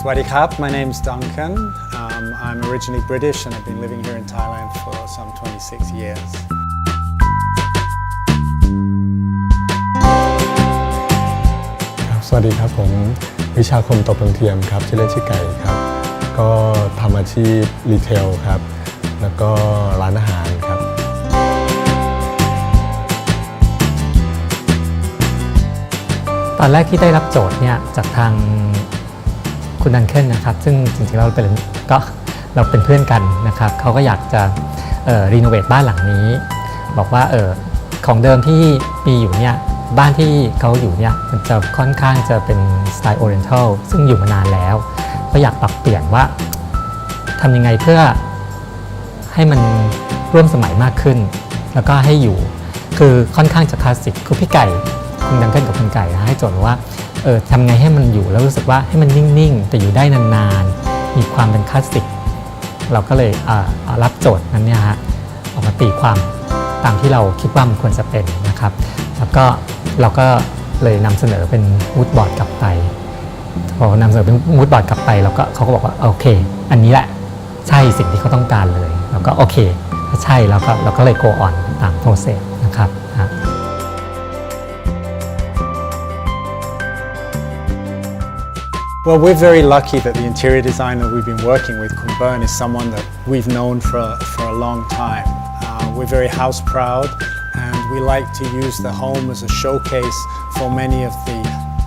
Swaddy Krap, my name's Duncan. Um, I'm originally British and I've been living here in Thailand for some 26 years. ครับสวัสดีครับผมวิชาคมตบเทียมครับชื่อเล่นชื่อไก่ครับ ก็ทำอาชีพรีเทลครับ แล้วก็ร้านอาหารครับ ตอนแรกที่ได้รับโจทย์เนี่ยจากทาง คุณดันเคนนะครับ ซึ่งจริงๆเราเป็นก็เราเป็นเพื่อนกันนะครับเขาก็อยากจะรีโนเวทบ้านหลังนี้ บอกว่าเออของเดิมที่มีอยู่เนี่ยบ้านที่เขาอยู่เนี่ยมันจะค่อนข้างจะเป็นสไตล์โอเรนทัลซึ่งอยู่มานานแล้ว ก็อยากปรับเปลี่ยนว่าทำยังไงเพื่อให้มันร่วมสมัยมากขึ้น แล้วก็ให้อยู่ คือค่อนข้างจะคลาสสิกคือพี่ไก่คุณดังเกิลกับคุณไก่นะให้โจทย์ว่าเออทำไงให้มันอยู่แล้วรู้สึกว่าให้มันนิ่งๆ แต่อยู่ได้นานๆ มีความเป็นคลาสสิก เราก็เลยเรับโจทย์นั้นเนี่ยฮะออกมาตีความตามที่เราคิดว่ามันควรจะเป็นนะครับ แล้วก็เราก็เลยนำเสนอเป็นมูดบอร์ดกลับไปพอนำเสนอเป็นมูดบอร์ดกลับไปแล้วก็เขาก็บอกว่าโอเค อันนี้แหละใช่สิ่งที่เขาต้องการเลย แล้วก็โอเคถ้าใช่แล้วก็เราก็เลย go on ตามโปรเซส Well, we're very lucky that the interior designer we've been working with, Kunburn, is someone that we've known for for a long time. Uh, we're very house proud and we like to use the home as a showcase for many of the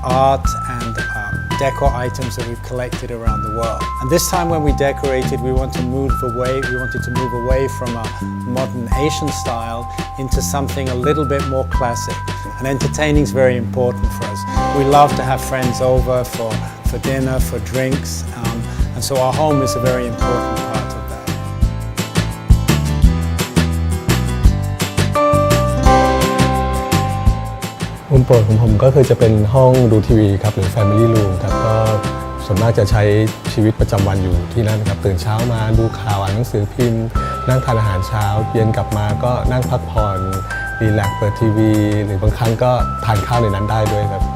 art and um, decor items that we've collected around the world. And this time when we decorated, we want to move away, we wanted to move away from a modern Asian style into something a little bit more classic. And entertaining is very important for us. We love to have friends over for, for dinner, for drinks, um, and so our home is a very important part of that. มุมโปรดของผมก็คือจะเป็นห้องดูทีวีครับหรือ Family Room ครับก็ส่วนมากจะใช้ชีวิตประจำวันอยู่ที่นั่นครับตื่นเช้ามาดูข่าวอ่านหนังสือพิมพ์ นั่งทานอาหารเช้า เย็นกลับมาก็นั่งพักผ่อนรีแลกซ์เปิดทีวี หรือบางครั้งก็ทานข้าวในนั้นได้ด้วยครับ